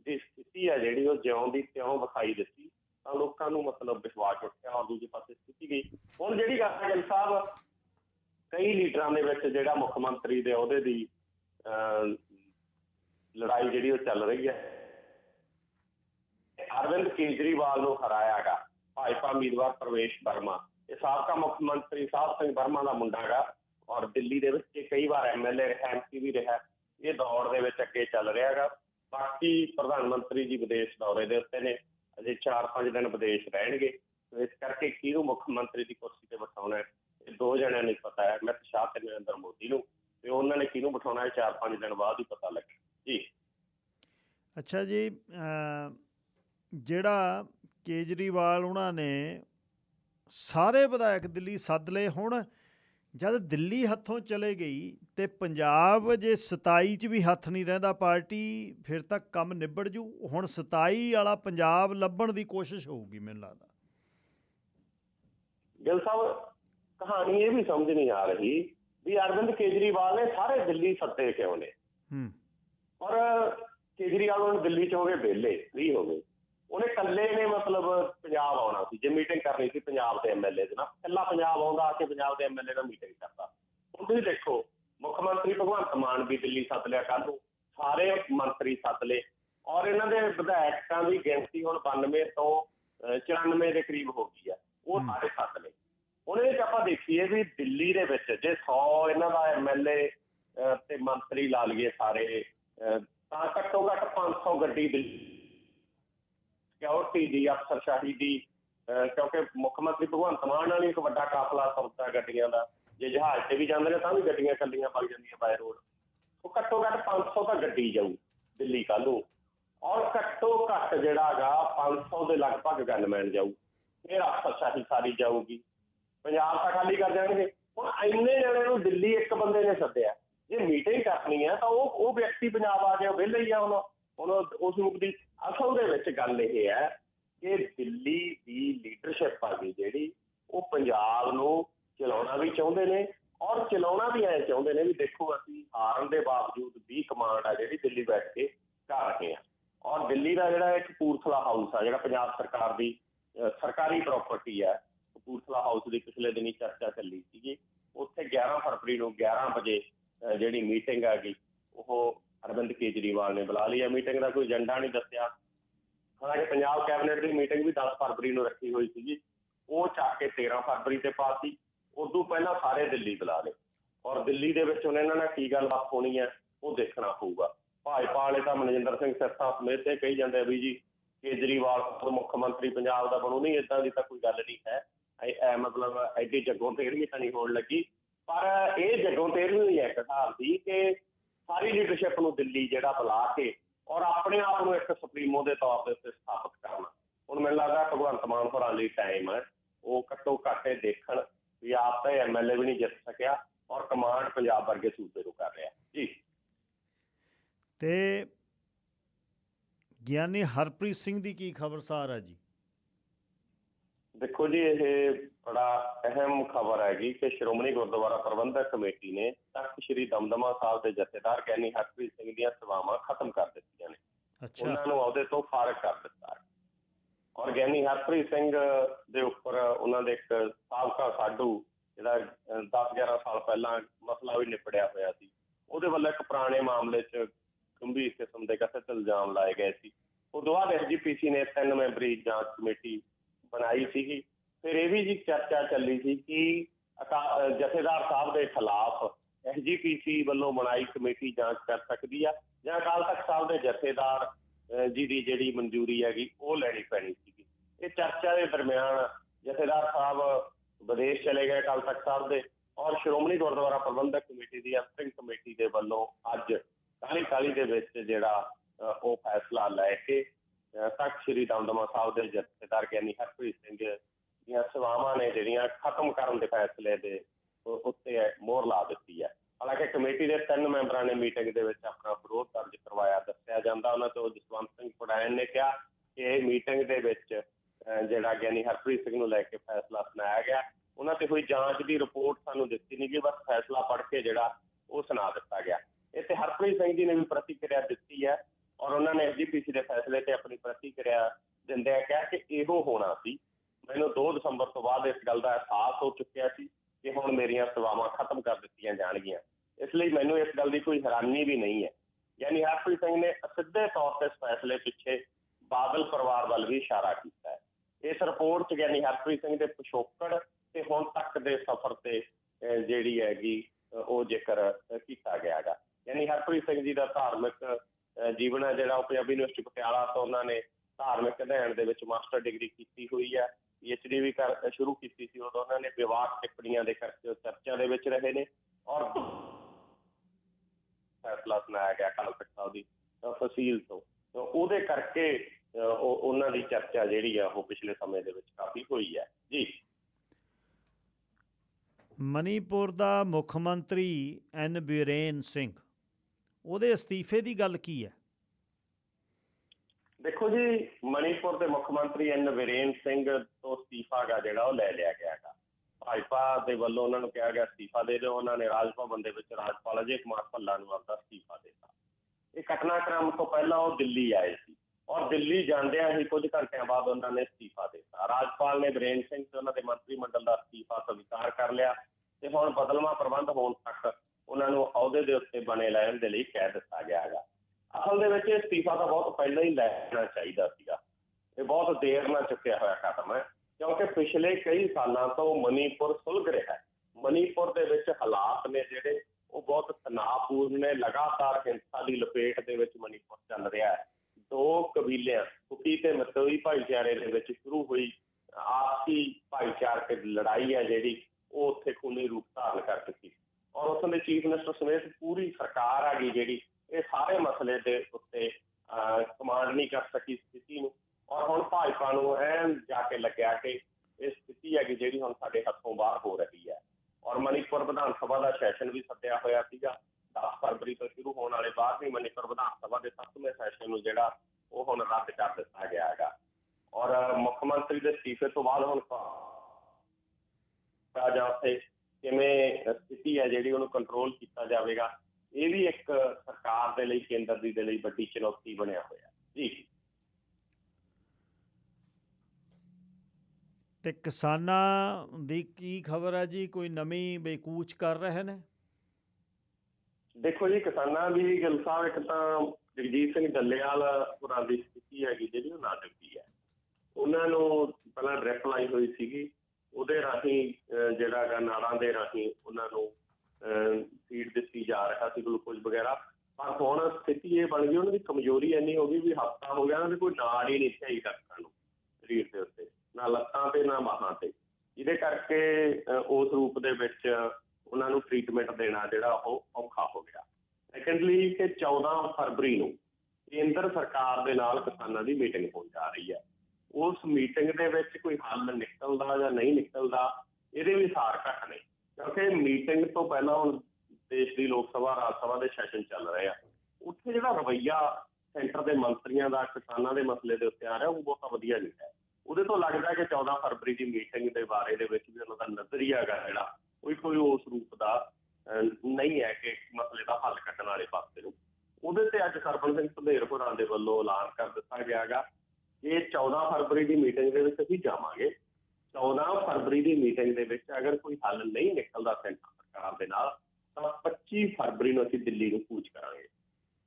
ਦੀ ਸਥਿਤੀ ਹੈ ਜਿਹੜੀ ਉਹ ਜਿਉਂ ਦੀ ਤਿਉਂ ਵਿਖਾਈ ਦਿੱਤੀ ਤਾਂ ਲੋਕਾਂ ਨੂੰ ਮਤਲਬ ਵਿਸ਼ਵਾਸ ਉੱਠਿਆ ਔਰ ਦੂਜੇ ਪਾਸੇ ਸਥਿਤੀ ਗਈ। ਹੁਣ ਜਿਹੜੀ ਗੱਲ ਹੈ ਸਾਹਿਬ ਕਈ ਲੀਡਰਾਂ ਦੇ ਵਿੱਚ ਜਿਹੜਾ ਮੁੱਖ ਮੰਤਰੀ ਦੇ ਅਹੁਦੇ ਦੀ ਅਹ, ਲੜਾਈ ਜਿਹੜੀ ਉਹ ਚੱਲ ਰਹੀ ਹੈ। ਅਰਵਿੰਦ ਕੇਜਰੀਵਾਲ ਨੂੰ ਹਰਾਇਆਗਾ ਭਾਜਪਾ ਉਮੀਦਵਾਰ ਪ੍ਰਵੇਸ਼ ਵਰਮਾ। ਇਹ ਸਾਬਕਾ ਮੁੱਖ ਮੰਤਰੀ ਸਾਹਿਬ ਸਿੰਘ ਵਰਮਾ ਦਾ ਮੁੰਡਾ ਹੈਗਾ ਔਰ ਦਿੱਲੀ ਦੇ ਵਿੱਚ ਕਈ ਵਾਰ ਐਮਐਲਏ ਰਿਹਾ ਐਮਪੀ ਵੀ ਰਿਹਾ। ਇਹ ਦੌੜ ਦੇ ਵਿੱਚ ਅੱਗੇ ਚੱਲ ਰਿਹਾ ਹੈਗਾ ਬਾਕੀ ਪ੍ਰਧਾਨ ਮੰਤਰੀ ਜੀ ਵਿਦੇਸ਼ ਦੌਰੇ ਦੇ ਉੱਤੇ ਨੇ। ਅਜੇ 4-5 ਦਿਨ ਵਿਦੇਸ਼ ਰਹਿਣਗੇ। ਇਸ ਕਰਕੇ ਕਿਹਨੂੰ ਮੁੱਖ ਮੰਤਰੀ ਦੀ ਕੁਰਸੀ ਤੇ ਬਿਠਾਉਣਾ ਹੈ? ਦੋ ਜਣਿਆਂ ਨੂੰ ਪਤਾ ਹੈ ਅਮਿਤ ਸ਼ਾਹ ਤੇ ਨਰਿੰਦਰ ਮੋਦੀ ਨੂੰ ਤੇ ਉਹਨਾਂ ਨੇ ਕਿਹਨੂੰ ਬਿਠਾਉਣਾ ਹੈ 4-5 ਦਿਨ ਬਾਅਦ ਹੀ ਪਤਾ ਲੱਗੇ ਜੀ। ਅੱਛਾ ਜੀ ਜਿਹੜਾ ਕੇਜਰੀਵਾਲ ਉਹਨਾਂ ਨੇ ਸਾਰੇ ਵਿਧਾਇਕ ਦਿੱਲੀ ਸੱਦ ਲਏ ਹੁਣ ਜਦ ਦਿੱਲੀ ਹੱਥੋਂ ਚਲੇ ਗਈ ਤੇ ਪੰਜਾਬ ਜੇ 27 ਚ ਵੀ ਹੱਥ ਨਹੀਂ ਰਹਿੰਦਾ ਪਾਰਟੀ ਫਿਰ ਤਾਂ ਕੰਮ ਨਿਬੜ ਜੂ। ਹੁਣ 27 ਵਾਲਾ ਪੰਜਾਬ ਲੱਭਣ ਦੀ ਕੋਸ਼ਿਸ਼ ਹੋਊਗੀ ਮੈਨੂੰ ਲੱਗਦਾ। ਗਿੱਲ ਸਾਹਿਬ ਕਹਾਣੀ ਇਹ ਵੀ ਸਮਝ ਨਹੀਂ ਆ ਰਹੀ ਵੀ ਅਰਵਿੰਦ ਕੇਜਰੀਵਾਲ ਨੇ ਸਾਰੇ ਦਿੱਲੀ ਸੱਦੇ ਕਿਉਂ ਨੇ? ਹੂੰ। ਔਰ ਕੇਜਰੀਵਾਲ ਹੁਣ ਦਿੱਲੀ ਚ ਹੋ ਗਏ ਵਿਹਲੇ ਫ੍ਰੀ ਹੋ ਗਏ। ਉਹਨੇ ਇਕੱਲੇ ਨੇ ਮਤਲਬ ਪੰਜਾਬ ਆਉਣਾ ਸੀ ਜੇ ਮੀਟਿੰਗ ਕਰਨੀ ਸੀ ਪੰਜਾਬ ਦੇ ਐਮਐਲਏ ਦੇ ਨਾਲ। ਇਕੱਲਾ ਪੰਜਾਬ ਆਉਂਦਾ ਆ ਕੇ ਪੰਜਾਬ ਦੇ ਐਮਐਲਏ ਨਾਲ ਮੀਟਿੰਗ ਕਰਦਾ। ਹੁਣ ਤੁਸੀਂ ਦੇਖੋ ਮੁੱਖ ਮੰਤਰੀ ਭਗਵੰਤ ਮਾਨ ਵੀ ਦਿੱਲੀ ਸੱਦ ਲਿਆ ਕੱਲ ਨੂੰ। ਸਾਰੇ ਮੰਤਰੀ ਸੱਦ ਲਏ। ਔਰ ਇਹਨਾਂ ਦੇ ਵਿਧਾਇਕਾਂ ਦੀ ਗਿਣਤੀ ਹੁਣ 92 ਤੋਂ ਅਹ, 94 ਦੇ ਕਰੀਬ ਹੋ ਗਈ ਆ। ਉਹ। ਸਾਰੇ ਸੱਦ ਲਏ। ਹੁਣ ਇਹ 'ਚ ਆਪਾਂ ਦੇਖੀਏ ਵੀ ਦਿੱਲੀ ਦੇ ਵਿੱਚ ਜੇ 100 ਇਹਨਾਂ ਦਾ ਐਮਐਲਏ ਤੇ ਮੰਤਰੀ ਲਾ ਲਈਏ ਸਾਰੇ ਤਾਂ ਘੱਟੋ ਘੱਟ 500 ਗੱਡੀ ਦਿੱਲੀ ਸਿਕਿਉਰਿਟੀ ਦੀ, ਅਫਸਰਸ਼ਾਹੀ ਦੀ ਕਿਉਂਕਿ ਮੁੱਖ ਮੰਤਰੀ ਭਗਵੰਤ ਮਾਨ ਨਾਲ ਇੱਕ ਵੱਡਾ ਕਾਫਲਾ ਸੌਦਾ ਗੱਡੀਆਂ ਦਾ, ਜੇ ਜਹਾਜ਼ ਤੇ ਵੀ ਜਾਂਦੇ ਨੇ ਤਾਂ ਵੀ ਗੱਡੀਆਂ ਕੱਲੀਆਂ ਪਾ ਜਾਂਦੀਆਂ ਬਾਈ ਰੋਡ ਉਹ ਘੱਟੋ ਘੱਟ 500 ਤਾਂ ਗੱਡੀ ਜਾਊ ਦਿੱਲੀ ਕੱਲ੍ਹ ਔਰ ਘੱਟੋ ਘੱਟ ਜਿਹੜਾ ਹੈਗਾ 500 ਦੇ ਲਗਭਗ ਗਨਮੈਨ ਜਾਊ, ਫਿਰ ਅਫਸਰਸ਼ਾਹੀ ਸਾਰੀ ਜਾਊਗੀ। ਪੰਜਾਬ ਤਾਂ ਖਾਲੀ ਕਰ ਦੇਣਗੇ। ਹੁਣ ਇੰਨੇ ਜਣੇ ਨੂੰ ਦਿੱਲੀ ਇੱਕ ਬੰਦੇ ਨੇ ਸੱਦਿਆ। ਜੇ ਮੀਟਿੰਗ ਕਰਨੀ ਹੈ ਤਾਂ ਉਹ ਉਹ ਵਿਅਕਤੀ ਪੰਜਾਬ ਆ ਗਿਆ ਵਿਹਲੇ ਹੀ ਆ ਹੁਣ। ਹੁਣ ਉਸ ਮੁਕ ਦੀ ਅਸਲ ਦੇ ਵਿੱਚ ਗੱਲ ਇਹ ਹੈ ਕਿ ਦਿੱਲੀ ਦੀ ਲੀਡਰਸ਼ਿਪ ਆ ਗਈ ਜਿਹੜੀ ਉਹ ਪੰਜਾਬ ਨੂੰ ਚਲਾਉਣਾ ਵੀ ਚਾਹੁੰਦੇ ਨੇ ਔਰ ਚਲਾਉਣਾ ਵੀ ਐ ਚਾਹੁੰਦੇ ਨੇ ਵੀ ਦੇਖੋ ਅਸੀਂ ਹਾਰਨ ਦੇ ਬਾਵਜੂਦ ਵੀ ਕਮਾਂਡ ਆ ਜਿਹੜੀ ਦਿੱਲੀ ਬੈਠ ਕੇ ਕਰ ਰਹੇ ਆ ਔਰ ਦਿੱਲੀ ਦਾ ਜਿਹੜਾ ਇੱਕ ਕਪੂਰਥਲਾ ਹਾਊਸ ਆ ਜਿਹੜਾ ਪੰਜਾਬ ਸਰਕਾਰ ਦੀ ਅਹ, ਸਰਕਾਰੀ ਪ੍ਰਾਪਰਟੀ ਹੈ ਕਪੂਰਥਲਾ ਹਾਊਸ ਦੀ ਪਿਛਲੇ ਦਿਨੀ ਚਰਚਾ ਚੱਲੀ ਸੀਗੀ ਉੱਥੇ 11 ਫਰਵਰੀ ਨੂੰ 11 ਵਜੇ ਅਹ, ਜਿਹੜੀ ਮੀਟਿੰਗ ਆ ਗਈ ਉਹ ਅਰਵਿੰਦ ਕੇਜਰੀਵਾਲ ਨੇ ਬੁਲਾ ਲਈ ਆ ਮੀਟਿੰਗ ਦਾ ਕੋਈ ਏਜੰਡਾ ਨਹੀਂ ਦੱਸਿਆ। ਹਾਲਾਂਕਿ ਪੰਜਾਬ ਕੈਬਨਿਟ ਦੀ ਮੀਟਿੰਗ ਵੀ 10 ਫਰਵਰੀ ਨੂੰ ਰੱਖੀ ਹੋਈ ਸੀਗੀ। ਉਹ ਚੱਕ ਕੇ 13 ਫਰਵਰੀ ਤੇ ਪਾਤੀ ਉਦੋਂ ਪਹਿਲਾਂ ਸਾਰੇ ਦਿੱਲੀ ਬੁਲਾ ਲਏ। ਔਰ ਦਿੱਲੀ ਦੇ ਵਿੱਚ ਹੁਣ ਨਾਲ ਕੀ ਗੱਲਬਾਤ ਹੋਣੀ ਹੈ, ਉਹ ਦੇਖਣਾ ਪਊਗਾ। ਭਾਜਪਾ ਵਾਲੇ ਤਾਂ ਮਨਜਿੰਦਰ ਸਿੰਘ ਸਿਰਸਾ ਸਮੇਤ ਤੇ ਕਹੀ ਜਾਂਦੇ ਵੀ ਜੀ, ਕੇਜਰੀਵਾਲ ਮੁੱਖ ਮੰਤਰੀ ਪੰਜਾਬ ਦਾ ਬਣੂ ਨਹੀਂ ਇਦਾਂ ਦੀ ਤਾਂ ਕੋਈ ਗੱਲ ਨਹੀਂ ਹੈ। ਇਹ ਮਤਲਬ ਐਡੀ ਜੱਗੋਂ ਤੇਰਵੀਂ ਤਾਂ ਨਹੀਂ ਹੋਣ ਲੱਗੀ। ਪਰ ਇਹ ਜੱਗੋਂ ਤੇਰਵੀਂ ਹੈ ਇੱਕ ਦੀ ਕਿ ਸਾਰੀ ਲੀਡਰਸ਼ਿਪ ਨੂੰ ਦਿੱਲੀ ਜਿਹੜਾ ਬੁਲਾ ਕੇ ਔਰ ਆਪਣੇ ਆਪ ਨੂੰ ਇੱਕ ਸੁਪਰੀਮੋ ਦੇ ਤੌਰ ਦੇ ਉੱਤੇ ਸਥਾਪਿਤ ਕਰਨਾ। ਹੁਣ ਮੈਨੂੰ ਲੱਗਦਾ ਭਗਵੰਤ ਮਾਨ ਹੋਰਾਂ ਲਈ ਟਾਈਮ ਹੈ। ਉਹ ਘੱਟੋ ਘੱਟ ਦੇਖਣ ਵੀ ਆਪ ਤਾਂ ਐਮਐਲਏ ਵੀ ਨਹੀਂ ਜਿੱਤ ਸਕਿਆ ਔਰ ਕਮਾਂਡ ਪੰਜਾਬ ਵਰਗੇ ਸੂਬੇ ਨੂੰ ਕਰ ਰਿਹਾ। ਜੀ। ਤੇ ਗਿਆਨੀ ਹਰਪ੍ਰੀਤ ਸਿੰਘ ਦੀ ਕੀ ਖਬਰਸਾਰ ਆ ਜੀ? ਦੇਖੋ ਜੀ ਇਹ ਬੜਾ ਅਹਿਮ ਖਬਰ ਹੈਗੀ ਕਿ ਸ਼੍ਰੋਮਣੀ ਗੁਰਦੁਆਰਾ ਪ੍ਰਬੰਧਕ ਕਮੇਟੀ ਨੇ ਤਖਤ ਸ੍ਰੀ ਦਮਦਮਾ ਸਾਹਿਬ ਦੇ ਜਥੇਦਾਰ ਗਿਆਨੀ ਹਰਪ੍ਰੀਤ ਸਿੰਘ ਦੀਆਂ ਸੇਵਾਵਾਂ ਖਤਮ ਕਰ ਦਿੱਤੀਆਂ ਨੇ। ਅੱਛਾ। ਉਹਨਾਂ ਨੂੰ ਅਹੁਦੇ ਤੋਂ ਫਾਰਗ ਕਰ ਦਿੱਤਾ ਹੈ। ਔਰ ਗਿਆਨੀ ਹਰਪ੍ਰੀਤ ਸਿੰਘ ਦੇ ਉੱਪਰ ਉਹਨਾਂ ਦੇ ਇੱਕ ਸਾਬਕਾ ਸਾਡੂ ਜਿਹੜਾ 10-11 ਸਾਲ ਪਹਿਲਾਂ ਮਸਲਾ ਵੀ ਨਿਪੜਿਆ ਹੋਇਆ ਸੀ ਉਹਦੇ ਵੱਲੋਂ ਇੱਕ ਪੁਰਾਣੇ ਮਾਮਲੇ 'ਚ ਗੰਭੀਰ ਕਿਸਮ ਦੇ ਕਥਿਤ ਇਲਜ਼ਾਮ ਲਾਏ ਗਏ ਸੀ। ਉਦੋਂ ਬਾਅਦ ਐਸਜੀਪੀਸੀ ਨੇ ਤਿੰਨ ਮੈਂਬਰੀ ਜਾਂਚ ਕਮੇਟੀ ਬਣਾਈ ਸੀਗੀ। ਫਿਰ ਇਹ ਵੀ ਜੀ ਚਰਚਾ ਚੱਲੀ ਸੀ ਕਿ ਜਥੇਦਾਰ ਸਾਹਿਬ ਦੇ ਖਿਲਾਫ ਐਸਜੀਪੀਸੀ ਵੱਲੋਂ ਬਣਾਈ ਕਮੇਟੀ ਜਾਂਚ ਕਰ ਸਕਦੀ ਆ ਜਾਂ ਅਕਾਲ ਤਖਤ ਸਾਹਿਬ ਦੇ ਜਥੇਦਾਰ ਜੀ ਦੀ ਜਿਹੜੀ ਮਨਜ਼ੂਰੀ ਹੈਗੀ ਉਹ ਲੈਣੀ ਪੈਣੀ ਸੀਗੀ। ਇਹ ਚਰਚਾ ਦੇ ਦਰਮਿਆਨ ਜਥੇਦਾਰ ਸਾਹਿਬ ਵਿਦੇਸ਼ ਚਲੇ ਗਏ ਅਕਾਲ ਤਖਤ ਸਾਹਿਬ ਦੇ ਔਰ ਸ਼੍ਰੋਮਣੀ ਗੁਰਦੁਆਰਾ ਪ੍ਰਬੰਧਕ ਕਮੇਟੀ ਦੀ ਅੰਤਰਿਮ ਕਮੇਟੀ ਦੇ ਵੱਲੋਂ ਅੱਜ ਕਾਲੀ ਕਾਲੀ ਦੇ ਵਿੱਚ ਜਿਹੜਾ ਉਹ ਫੈਸਲਾ ਲੈ ਕੇ ਤਖਤ ਸ੍ਰੀ ਦਮਦਮਾ ਸਾਹਿਬ ਦੇ ਜਥੇਦਾਰ ਗਿਆਨੀ ਹਰਪ੍ਰੀਤ ਸਿੰਘ ਦੀਆਂ ਸੇਵਾਵਾਂ ਨੇ ਜਿਹੜੀਆਂ ਖਤਮ ਕਰਨ ਦੇ ਫੈਸਲੇ ਦੇ ਉੱਤੇ ਮੋਹਰ ਲਾ ਦਿੱਤੀ ਹੈ। ਹਾਲਾਂਕਿ ਕਮੇਟੀ ਦੇ ਤਿੰਨ ਮੈਂਬਰਾਂ ਨੇ ਮੀਟਿੰਗ ਦੇ ਵਿੱਚ ਆਪਣਾ ਵਿਰੋਧ ਦਰਜ ਕਰਵਾਇਆ, ਦੱਸਿਆ ਜਾਂਦਾ ਉਹਨਾਂ ਤੋਂ ਜਸਵੰਤ ਸਿੰਘ ਪੜਾਇਨ ਨੇ ਕਿਹਾ ਕਿ ਇਹ ਮੀਟਿੰਗ ਦੇ ਵਿੱਚ ਅਹ, ਜਿਹੜਾ ਗਿਆਨੀ ਹਰਪ੍ਰੀਤ ਸਿੰਘ ਨੂੰ ਲੈ ਕੇ ਫੈਸਲਾ ਸੁਣਾਇਆ ਗਿਆ ਉਹਨਾਂ ਤੇ ਹੋਈ ਜਾਂਚ ਦੀ ਰਿਪੋਰਟ ਸਾਨੂੰ ਦਿੱਤੀ ਨਹੀਂ ਗਈ ਬਸ ਫੈਸਲਾ ਪੜ੍ਹ ਕੇ ਜਿਹੜਾ ਉਹ ਸੁਣਾ ਦਿੱਤਾ ਗਿਆ ਇੱਥੇ ਹਰਪ੍ਰੀਤ ਸਿੰਘ ਜੀ ਨੇ ਵੀ ਪ੍ਰਤੀਕਿਰਿਆ ਦਿੱਤੀ ਹੈ ਔਰ ਉਹਨਾਂ ਨੇ ਐਸਜੀਪੀਸੀ ਦੇ ਫੈਸਲੇ ਤੇ ਆਪਣੀ ਪ੍ਰਤੀਕਿਰਿਆ ਦਿੰਦਿਆਂ ਕਿਹਾ ਕਿ ਇਹੋ ਹੋਣਾ ਸੀ ਮੈਨੂੰ 2 ਦਸੰਬਰ ਤੋਂ ਬਾਅਦ ਇਸ ਗੱਲ ਦਾ ਅਹਿਸਾਸ ਹੋ ਚੁੱਕਿਆ ਸੀ ਕਿ ਹੁਣ ਮੇਰੀਆਂ ਸੇਵਾਵਾਂ ਖਤਮ ਕਰ ਦਿੱਤੀਆਂ ਜਾਣਗੀਆਂ ਇਸ ਲਈ ਮੈਨੂੰ ਇਸ ਗੱਲ ਦੀ ਕੋਈ ਹੈਰਾਨੀ ਵੀ ਨਹੀਂ ਹੈ ਯਾਨੀ ਹਰਪ੍ਰੀਤ ਸਿੰਘ ਨੇ ਸਿੱਧੇ ਤੌਰ ਤੇ ਇਸ ਫੈਸਲੇ ਪਿੱਛੇ ਬਾਦਲ ਪਰਿਵਾਰ ਵੱਲ ਵੀ ਇਸ਼ਾਰਾ ਕੀਤਾ ਹੈ। ਇਸ ਰਿਪੋਰਟ 'ਚ ਯਾਨੀ ਹਰਪ੍ਰੀਤ ਸਿੰਘ ਦੇ ਪਿਛੋਕੜ ਤੇ ਹੁਣ ਤੱਕ ਦੇ ਸਫ਼ਰ ਤੇ ਜਿਹੜੀ ਹੈਗੀ ਉਹ ਜ਼ਿਕਰ ਕੀਤਾ ਗਿਆ ਯਾਨੀ ਹਰਪ੍ਰੀਤ ਸਿੰਘ ਜੀ ਦਾ ਧਾਰਮਿਕ ਜੀਵਨ ਹੈ ਜਿਹੜਾ ਉਹ ਪੰਜਾਬੀ ਯੂਨੀਵਰਸਿਟੀ ਪਟਿਆਲਾ ਤੋਂ ਉਹਨਾਂ ਨੇ ਧਾਰਮਿਕ ਅਧਿਐਨ ਦੇ ਵਿੱਚ ਮਾਸਟਰ ਡਿਗਰੀ ਕੀਤੀ ਹੋਈ ਹੈ। ਪੀਐਚਡੀ ਵੀ ਕਰ, ਸ਼ੁਰੂ ਕੀਤੀ ਸੀ ਉਦੋਂ ਉਹਨਾਂ ਨੇ ਵਿਵਾਦ ਟਿੱਪਣੀਆਂ ਦੇ ਕਰਕੇ ਉਹ ਚਰਚਾ ਦੇ ਵਿੱਚ ਰਹੇ ਨੇ। ਔਰ ਫੈਸਲਾ ਸੁਣਾਇਆ ਗਿਆ ਅਕਾਲ ਸਾਹਿਬ ਦੀ। ਫਸੀਲ ਤੋਂ। ਉਹਦੇ ਕਰਕੇ ਉਹਨਾਂ ਦੀ ਚਰਚਾ ਜਿਹੜੀ ਆ ਉਹ ਪਿਛਲੇ ਸਮੇਂ ਦੇ ਵਿੱਚ ਕਾਫੀ ਹੋਈ ਹੈ। ਜੀ। ਮਣੀਪੁਰ ਦਾ ਮੁੱਖ ਮੰਤਰੀ ਐਨ ਬੀਰੇਨ ਸਿੰਘ ਉਹਦੇ ਅਸਤੀਫੇ ਦੀ ਗੱਲ ਕੀ ਹੈ? ਦੇਖੋ ਜੀ ਮਣੀਪੁਰ ਦੇ ਮੁੱਖ ਮੰਤਰੀ ਐਨ ਵਿਰੇਨ ਸਿੰਘ ਤੋਂ ਅਸਤੀਫਾ ਗਾ ਜਿਹੜਾ ਉਹ ਲੈ ਲਿਆ ਗਿਆ ਹੈਗਾ। ਭਾਜਪਾ ਦੇ ਵੱਲੋਂ ਉਹਨਾਂ ਨੂੰ ਕਿਹਾ ਗਿਆ ਅਸਤੀਫਾ ਦੇ ਦਿਓ। ਉਹਨਾਂ ਨੇ ਰਾਜ ਭਵਨ ਦੇ ਵਿੱਚ ਰਾਜਪਾਲ ਅਜੇ ਕੁਮਾਰ ਭੱਲਾ ਨੂੰ ਆਪਦਾ ਅਸਤੀਫਾ ਦੇ ਦਿੱਤਾ। ਇਹ ਘਟਨਾਕ੍ਰਮ ਤੋਂ ਪਹਿਲਾਂ ਉਹ ਦਿੱਲੀ ਆਏ ਸੀ। ਔਰ ਦਿੱਲੀ ਜਾਂਦਿਆਂ ਹੀ ਕੁਝ ਘੰਟਿਆਂ ਬਾਅਦ ਉਹਨਾਂ ਨੇ ਅਸਤੀਫਾ ਦਿੱਤਾ। ਰਾਜਪਾਲ ਨੇ ਵਿਰੇਨ ਸਿੰਘ ਤੇ ਉਹਨਾਂ ਦੇ ਮੰਤਰੀ ਮੰਡਲ ਦਾ ਅਸਤੀਫਾ ਸਵੀਕਾਰ ਕਰ ਲਿਆ ਤੇ ਹੁਣ ਬਦਲਵਾਂ ਪ੍ਰਬੰਧ ਹੋਣ ਤੱਕ ਉਹਨਾਂ ਨੂੰ ਅਹੁਦੇ ਦੇ ਉੱਤੇ ਬਣੇ ਲੈਣ ਦੇ ਲਈ ਕਹਿ ਦਿੱਤਾ ਗਿਆ ਹੈਗਾ। ਅਸਲ ਦੇ ਵਿੱਚ ਇਹ ਅਸਤੀਫਾ ਤਾਂ ਬਹੁਤ ਪਹਿਲਾਂ ਹੀ ਲੈਣਾ ਚਾਹੀਦਾ ਸੀਗਾ। ਇਹ ਬਹੁਤ ਦੇਰ ਨਾਲ ਚੁੱਕਿਆ ਹੋਇਆ ਕਦਮ ਹੈ, ਕਿਉਂਕਿ ਪਿਛਲੇ ਕਈ ਸਾਲਾਂ ਤੋਂ ਮਨੀਪੁਰ ਸੁਲਝ ਰਿਹਾ ਹੈ। ਮਨੀਪੁਰ ਦੇ ਵਿੱਚ ਹਾਲਾਤ ਨੇ ਜਿਹੜੇ ਉਹ ਬਹੁਤ ਤਣਾਅਪੂਰਨ ਨੇ, ਲਗਾਤਾਰ ਹਿੰਸਾ ਦੀ ਲਪੇਟ ਦੇ ਵਿੱਚ ਮਨੀਪੁਰ ਚੱਲ ਰਿਹਾ ਹੈ। ਦੋ ਕਬੀਲਿਆਂ ਕੁਕੀ ਤੇ ਮਤੋਈ ਭਾਈਚਾਰੇ ਦੇ ਵਿੱਚ ਸ਼ੁਰੂ ਹੋਈ ਆਪਸੀ ਭਾਈਚਾਰਕ ਲੜਾਈ ਹੈ ਜਿਹੜੀ, ਉਹ ਉੱਥੇ ਖੂਨੀ ਰੂਪ ਧਾਰਨ ਕਰ ਚੁੱਕੀ ਔਰ ਉੱਥੋਂ ਦੇ ਚੀਫ ਮਿਨਿਸਟਰ ਸਮੇਤ ਪੂਰੀ ਸਰਕਾਰ ਆ ਗਈ ਜਿਹੜੀ, ਇਹ ਸਾਰੇ ਮਸਲੇ ਦੇ ਉੱਤੇ ਕਮਾਂਡ ਨਹੀਂ ਕਰ ਸਕੀ ਸਥਿਤੀ ਨੂੰ। ਔਰ ਹੁਣ ਭਾਜਪਾ ਨੂੰ ਐਨ ਜਾ ਕੇ ਲੱਗਿਆ ਕਿ ਇਹ ਸਥਿਤੀ ਹੈਗੀ ਜਿਹੜੀ ਹੁਣ ਸਾਡੇ ਹੱਥੋਂ ਬਾਹਰ ਹੋ ਰਹੀ ਹੈ। ਔਰ ਮਨੀਪੁਰ ਵਿਧਾਨ ਸਭਾ ਦਾ ਸੈਸ਼ਨ ਵੀ ਸੱਦਿਆ ਹੋਇਆ ਸੀਗਾ। 10 ਫਰਵਰੀ ਤੋਂ ਸ਼ੁਰੂ ਹੋਣ ਵਾਲੇ 12ਵੀਂ ਮਨੀਪੁਰ ਵਿਧਾਨ ਸਭਾ ਦੇ 7ਵੇਂ ਸੈਸ਼ਨ ਨੂੰ ਜਿਹੜਾ ਉਹ ਹੁਣ ਰੱਦ ਕਰ ਦਿੱਤਾ ਗਿਆ ਹੈਗਾ। ਔਰ ਮੁੱਖ ਮੰਤਰੀ ਦੇ ਅਸਤੀਫੇ ਤੋਂ ਬਾਅਦ ਹੁਣ ਰਾਜਾ ਉੱਥੇ ਕਿਵੇਂ ਸਥਿਤੀ ਹੈ ਜਿਹੜੀ ਉਹਨੂੰ ਕੰਟਰੋਲ ਕੀਤਾ ਜਾਵੇਗਾ, ਇਹ ਵੀ ਇੱਕ ਸਰਕਾਰ ਦੇ ਲਈ, ਕੇਂਦਰ ਦੀ ਦੇ ਲਈ ਵੱਡੀ ਚੁਣੌਤੀ ਬਣਿਆ ਹੋਇਆ। ਜੀ। ਤੇ ਕਿਸਾਨਾਂ ਦੀ ਕੀ ਖਬਰ ਹੈ ਜੀ? ਕੋਈ ਨਵੀਂ ਬੇਕੂਚ ਕਰ ਰਹੇ ਨੇ? ਦੇਖੋ ਜੀ, ਕਿਸਾਨਾਂ ਦੀ ਗੱਲ ਸਾਹਿਬ ਇੱਕ ਤਾਂ ਜਗਜੀਤ ਸਿੰਘ ਡੱਲੇਵਾਲ ਹੋਰਾਂ ਦੀ ਸਥਿਤੀ ਹੈਗੀ ਜਿਹੜੀ ਉਹ ਨਾਜ਼ੁਕੀ ਹੈ। ਉਹਨਾਂ ਨੂੰ ਪਹਿਲਾਂ ਡ੍ਰਿਪ ਲਾਈ ਹੋਈ ਸੀਗੀ। ਉਹਦੇ ਰਾਹੀਂ ਜਿਹੜਾ ਹੈਗਾ ਨਾੜਾਂ ਦੇ ਰਾਹੀਂ ਉਹਨਾਂ ਨੂੰ ਫੀਡ ਦਿੱਤੀ ਜਾ ਰਿਹਾ ਸੀ, ਗਲੂਕੋਜ਼ ਵਗੈਰਾ। ਪਰ ਹੁਣ ਸਥਿਤੀ ਇਹ ਬਣ ਗਈ, ਉਹਨਾਂ ਦੀ ਕਮਜ਼ੋਰੀ ਇੰਨੀ ਹੋ ਗਈ ਵੀ ਹਫਤਾ ਹੋ ਗਿਆ, ਉਹਨਾਂ ਦੀ ਕੋਈ ਨਾੜ ਹੀ ਨਹੀਂ ਸਹੀ ਰੱਖਣ ਨੂੰ ਸਰੀਰ ਦੇ ਉੱਤੇ। ਨਾ ਲੱਤਾਂ ਤੇ, ਨਾ ਬਾਹਾਂ ਤੇ। ਜਿਹਦੇ ਕਰਕੇ ਉਸ ਰੂਪ ਦੇ ਵਿੱਚ ਉਹਨਾਂ ਨੂੰ ਟ੍ਰੀਟਮੈਂਟ ਦੇਣਾ ਜਿਹੜਾ ਉਹ ਔਖਾ ਹੋ ਗਿਆ। ਸੈਕੰਡਲੀ ਕਿ 14 ਫਰਵਰੀ ਨੂੰ ਕੇਂਦਰ ਸਰਕਾਰ ਦੇ ਨਾਲ ਕਿਸਾਨਾਂ ਦੀ ਮੀਟਿੰਗ ਹੋਣ ਜਾ ਰਹੀ ਹੈ। ਉਸ ਮੀਟਿੰਗ ਦੇ ਵਿੱਚ ਕੋਈ ਹੱਲ ਨਿਕਲਦਾ ਜਾਂ ਨਹੀਂ ਨਿਕਲਦਾ, ਇਹਦੇ ਵੀ ਸਾਰ ਘੱਟ ਨੇ। ਕਿਉਂਕਿ ਮੀਟਿੰਗ ਤੋਂ ਪਹਿਲਾਂ ਹੁਣ ਦੇਸ਼ ਦੀ ਲੋਕ ਸਭਾ, ਰਾਜ ਸਭਾ ਦੇ ਸੈਸ਼ਨ ਚੱਲ ਰਹੇ ਆ। ਉੱਥੇ ਜਿਹੜਾ ਰਵਈਆ ਸੈਂਟਰ ਦੇ ਮੰਤਰੀਆਂ ਦਾ, ਕਿਸਾਨਾਂ ਦੇ ਮਸਲੇ ਦੇ ਉੱਤੇ ਆ ਰਿਹਾ, ਉਹ ਬਹੁਤਾ ਵਧੀਆ ਨਹੀਂ ਹੈ। ਉਹਦੇ ਤੋਂ ਲੱਗਦਾ ਕਿ 14 ਫਰਵਰੀ ਦੀ ਮੀਟਿੰਗ ਦੇ ਬਾਰੇ ਦੇ ਵਿੱਚ ਵੀ ਉਹਨਾਂ ਦਾ ਨਜ਼ਰੀਆ ਹੈਗਾ ਜਿਹੜਾ, ਕੋਈ ਕੋਈ ਉਸ ਰੂਪ ਦਾ ਨਹੀਂ ਹੈ ਕਿ ਮਸਲੇ ਦਾ ਹੱਲ ਕੱਢਣ ਵਾਲੇ ਪਾਸੇ ਨੂੰ। ਉਹਦੇ ਤੇ ਅੱਜ ਸਰਬਣ ਸਿੰਘ ਪੰਧੇਰ ਹੋਰਾਂ ਦੇ ਵੱਲੋਂ ਐਲਾਨ ਕਰ ਦਿੱਤਾ ਗਿਆ ਹੈਗਾ, ਕਿ 14 ਫਰਵਰੀ ਦੀ ਮੀਟਿੰਗ ਦੇ ਵਿੱਚ ਅਸੀਂ ਜਾਵਾਂਗੇ। 14 ਫਰਵਰੀ ਦੀ ਮੀਟਿੰਗ ਦੇ ਵਿੱਚ ਅਗਰ ਕੋਈ ਹੱਲ ਨਹੀਂ ਨਿਕਲਦਾ ਸੈਂਟਰ ਸਰਕਾਰ ਦੇ ਨਾਲ, ਤਾਂ 25 ਫਰਵਰੀ ਨੂੰ ਅਸੀਂ ਦਿੱਲੀ ਨੂੰ ਕੂਚ ਕਰਾਂਗੇ।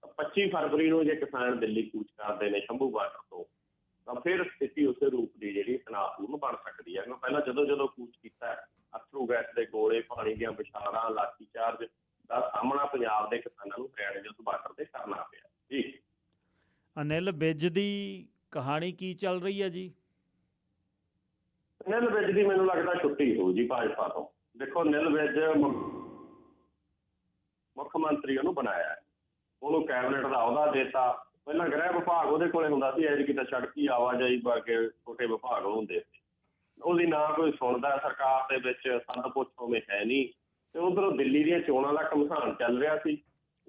ਤਾਂ 25 ਫਰਵਰੀ ਨੂੰ ਜੇ ਕਿਸਾਨ ਦਿੱਲੀ ਕੂਚ ਕਰਦੇ ਨੇ ਸ਼ੰਭੂ ਬਾਰਡਰ ਤੋਂ ਤਾਂ ਫਿਰ ਸਥਿਤੀ ਉਸੇ ਰੂਪ ਦੀ ਜਿਹੜੀ ਤਣਾਅਪੂਰਨ ਬਣ ਸਕਦੀ ਹੈ। ਕਿਉਂਕਿ ਪਹਿਲਾਂ ਜਦੋਂ ਜਦੋਂ ਕੂਚ ਕੀਤਾ ਅਥਰੂ ਗੈਸ ਦੇ ਗੋਲੇ ਪਾਣੀ ਦੀਆਂ ਵਿਛਾੜਾਂ ਲਾਠੀ ਚਾਰਜ ਦਾ ਸਾਹਮਣਾ ਪੰਜਾਬ ਦੇ ਕਿਸਾਨਾਂ ਨੂੰ ਹਰਿਆਣੇ ਦੇ ਬਾਰਡਰ ਤੇ ਕਰਨਾ ਪਿਆ। ਜੀ। ਅਨਿਲ ਵਿਜ ਦੀ ਕਹਾਣੀ ਕੀ ਚੱਲ ਰਹੀ ਹੈ ਜੀ? ਨਿਲ ਵਿਜ ਦੀ ਮੈਨੂੰ ਲੱਗਦਾ ਛੁੱਟੀ ਹੋਊ ਜੀ ਭਾਜਪਾ ਤੋਂ। ਦੇਖੋ ਨਿਲ ਵਿਜ ਮੁੱਖ ਮੰਤਰੀ ਉਹਨੂੰ ਬਣਾਇਆ ਉਹਨੂੰ ਕੈਬਨਿਟ ਦਾ ਅਹੁਦਾ ਦਿੱਤਾ। ਪਹਿਲਾਂ ਗ੍ਰਹਿ ਵਿਭਾਗ ਉਹਦੇ ਕੋਲੇ ਹੁੰਦਾ ਸੀ ਐਜ ਕਿਤੇ ਸੜਕੀ ਆਵਾਜਾਈ ਬਾਕੇ ਛੋਟੇ ਵਿਭਾਗ ਹੁੰਦੇ ਸੀ। ਉਹਦੀ ਨਾ ਕੋਈ ਸੁਣਦਾ ਸਰਕਾਰ ਦੇ ਵਿੱਚ, ਸੰਦ ਪੁੱਛ ਉਵੇਂ ਹੈ ਨਹੀਂ। ਤੇ ਉਧਰੋਂ ਦਿੱਲੀ ਦੀਆਂ ਚੋਣਾਂ ਦਾ ਘਮਸਾਨ ਚੱਲ ਰਿਹਾ ਸੀ।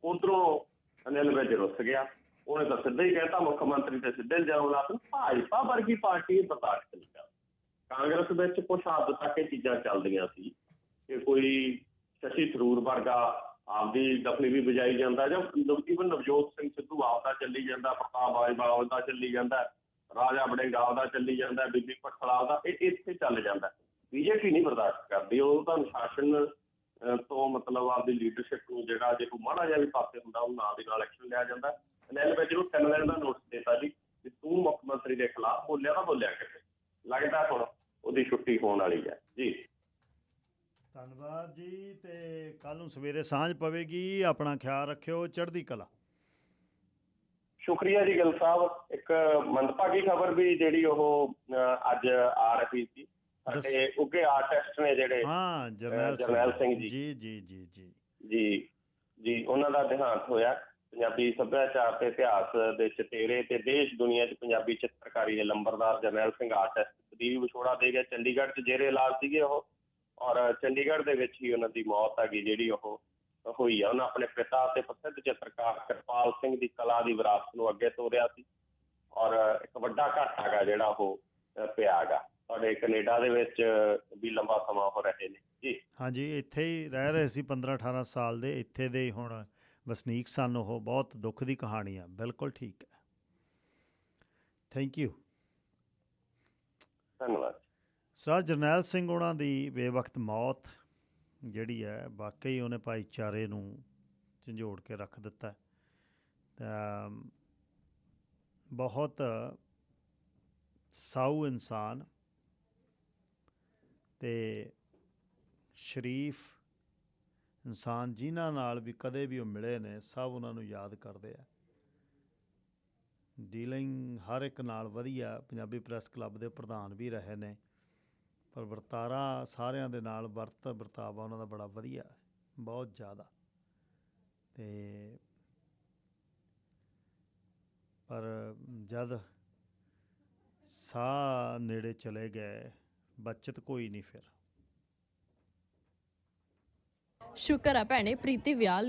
ਉਧਰੋਂ ਅਨਿਲ ਵਿਜ ਰੁੱਸ ਗਿਆ। ਉਹਨੇ ਤਾਂ ਸਿੱਧਾ ਹੀ ਕਹਿਤਾ, ਮੁੱਖ ਮੰਤਰੀ ਤੇ ਸਿੱਧੇ ਇਲਜ਼ਾਮ ਲਾ ਭਾਜਪਾ ਵਰਗੀ ਪਾਰਟੀ ਬਰਦਾਸ਼ਤ ਨਹੀਂ ਕਰਦੀ। ਕਾਂਗਰਸ ਵਿੱਚ ਕੁਝ ਹੱਦ ਤੱਕ ਇਹ ਚੀਜ਼ਾਂ ਚੱਲਦੀਆਂ ਸੀ ਕਿ ਕੋਈ ਸ਼ਸ਼ੀ ਥਰੂਰ ਵਰਗਾ ਆਪਦੀ ਦਫਨੀ ਵੀ ਵਜਾਈ ਜਾਂਦਾ ਜਾਂ ਇਵਨ ਨਵਜੋਤ ਸਿੰਘ ਸਿੱਧੂ ਆਪਦਾ ਚੱਲੀ ਜਾਂਦਾ, ਪ੍ਰਤਾਪ ਬਾਜਵਾ ਆਪਦਾ ਚੱਲੀ ਜਾਂਦਾ, ਰਾਜਾ ਬੜਿੰਗਾ ਆਪਦਾ ਚੱਲੀ ਜਾਂਦਾ, ਬੀਬੀ ਪਟਖਲਾ ਆਪਦਾ ਇਹ ਇੱਥੇ ਚੱਲ ਜਾਂਦਾ। ਬੀਜੇਪੀ ਨਹੀਂ ਬਰਦਾਸ਼ਤ ਕਰਦੀ, ਉਹ ਤਾਂ ਅਨੁਸ਼ਾਸਨ ਤੋਂ ਮਤਲਬ ਆਪਦੀ ਲੀਡਰਸ਼ਿਪ ਨੂੰ ਜਿਹੜਾ ਜੇ ਕੋਈ ਮਾੜਾ ਜਿਹਾ ਵੀ ਪਾਸੇ ਹੁੰਦਾ, ਉਹ ਨਾਲ ਦੇ ਨਾਲ ਐਕਸ਼ਨ ਲਿਆ ਜਾਂਦਾ। ਅਨਿਲ ਵਿੱਚ ਨੂੰ ਤਿੰਨ ਦਿਨ ਦਾ ਨੋਟਿਸ ਦਿੱਤਾ ਜੀ ਕਿ ਤੂੰ ਮੁੱਖ ਮੰਤਰੀ ਦੇ ਖਿਲਾਫ ਬੋਲਿਆ ਤਾਂ ਬੋਲਿਆ ਕਿਤੇ ਲੱਗਦਾ ਹੁਣ ਉਹਦੀ ਛੁੱਟੀ ਹੋਣ ਵਾਲੀ ਹੈ। ਜੀ। ਧੰਨਵਾਦ ਜੀ ਤੇ ਕੱਲ ਨੂੰ ਸਵੇਰੇ ਸਾਂਝ ਪਵੇਗੀ ਆਪਣਾ ਖਿਆਲ ਰੱਖਿਓ ਚੜ੍ਹਦੀ ਕਲਾ। ਸ਼ੁਕਰੀਆ ਜੀ ਗਿੱਲ ਸਾਹਿਬ। ਇੱਕ ਮੰਦਭਾਗੀ ਖਬਰ ਵੀ ਜਿਹੜੀ ਉਹ ਅੱਜ ਆ ਰਹੀ ਸੀ। ਸਾਡੇ ਉੱਗੇ ਆਰਟਿਸਟ ਨੇ ਜਿਹੜੇ ਹਾਂ ਜਰਨੈਲ ਜਰਨੈਲ ਸਿੰਘ ਜੀ। ਜੀ ਜੀ ਜੀ ਜੀ। ਜੀ ਜੀ ਉਹਨਾਂ ਦਾ ਦੇਹਾਂਤ ਹੋਇਆ। ਪੰਜਾਬੀ ਸੱਭਿਆਚਾਰ ਤੇ ਇਤਿਹਾਸ ਦੇ ਚਤੇਰੇ ਤੇ ਦੇਸ਼ ਦੁਨੀਆ 'ਚ ਪੰਜਾਬੀ ਚਿੱਤਰਕਾਰੀ ਦੇ ਲੰਬਰਦਾਰ ਜਰਨੈਲ ਸਿੰਘ ਆਰਟਿਸਟ ਦੀ ਵਿਛੋੜਾ ਦੇ ਗਏ। ਚੰਡੀਗੜ੍ਹ 'ਚ ਜੇਰੇ ਇਲਾਜ ਸੀਗੇ ਉਹ। ਔਰ ਚੰਡੀਗੜ੍ਹ ਦੇ ਵਿੱਚ ਹੀ ਉਹਨਾਂ ਦੀ ਮੌਤ ਹੈਗੀ ਜਿਹੜੀ ਉਹ ਹੋਈ ਆ। ਉਹਨਾਂ ਆਪਣੇ ਪਿਤਾ ਤੇ ਪ੍ਰਸਿੱਧ ਚਿੱਤਰਕਾਰ ਕਿਰਪਾਲ ਸਿੰਘ ਦੀ ਕਲਾ ਦੀ ਵਿਰਾਸਤ ਨੂੰ ਅੱਗੇ ਤੋਰਿਆ ਸੀ ਔਰ ਇੱਕ ਵੱਡਾ ਘਾਟਾ ਹੈਗਾ ਜਿਹੜਾ ਉਹ ਅਹ, ਪਿਆ ਹੈਗਾ ਸਾਡੇ ਕੈਨੇਡਾ ਦੇ ਵਿੱਚ ਵੀ ਲੰਬਾ ਸਮਾਂ ਹੋ ਰਹੇ ਨੇ। ਜੀ। ਹਾਂਜੀ ਇੱਥੇ ਹੀ ਰਹਿ ਰਹੇ ਸੀ 15 18 ਸਾਲ ਦੇ। ਇੱਥੇ ਦੇ ਹੀ ਹੁਣ ਵਸਨੀਕ ਸਨ ਉਹ। ਬਹੁਤ ਦੁੱਖ ਦੀ ਕਹਾਣੀ ਆ। ਬਿਲਕੁਲ ਠੀਕ ਹੈ। ਥੈਂਕ ਯੂ ਧੰਨਵਾਦ। ਸਰ ਜਰਨੈਲ ਸਿੰਘ ਉਹਨਾਂ ਦੀ ਬੇਵਕਤ ਮੌਤ ਜਿਹੜੀ ਹੈ, ਵਾਕਈ ਉਹਨੇ ਭਾਈਚਾਰੇ ਨੂੰ ਝੰਜੋੜ ਕੇ ਰੱਖ ਦਿੱਤਾ ਤਾਂ ਬਹੁਤ ਸਾਊ ਇਨਸਾਨ ਤੇ ਸ਼ਰੀਫ ਇਨਸਾਨ ਜਿਨ੍ਹਾਂ ਨਾਲ ਵੀ ਕਦੇ ਵੀ ਉਹ ਮਿਲੇ ਨੇ, ਸਭ ਉਹਨਾਂ ਨੂੰ ਯਾਦ ਕਰਦੇ ਆ। ਡੀਲਿੰਗ ਹਰ ਇੱਕ ਨਾਲ ਵਧੀਆ ਪੰਜਾਬੀ ਪ੍ਰੈਸ ਕਲੱਬ ਦੇ ਪ੍ਰਧਾਨ ਵੀ ਰਹੇ ਨੇ। ਪਰ ਵਰਤਾਰਾ ਸਾਰਿਆਂ ਦੇ ਨਾਲ ਵਰਤ ਵਰਤਾਵਾ ਉਹਨਾਂ ਦਾ ਬੜਾ ਵਧੀਆ ਬਹੁਤ ਜ਼ਿਆਦਾ। ਤੇ ਪਰ ਜਦ ਸਾਹ ਨੇੜੇ ਚਲੇ ਗਏ, ਬਚਤ ਕੋਈ ਨਹੀਂ ਫਿਰ। ਸ਼ੁਕਰ ਆ ਭੈਣੇ, ਪ੍ਰੀਤੀ ਵਿਆਹ ਲਈ।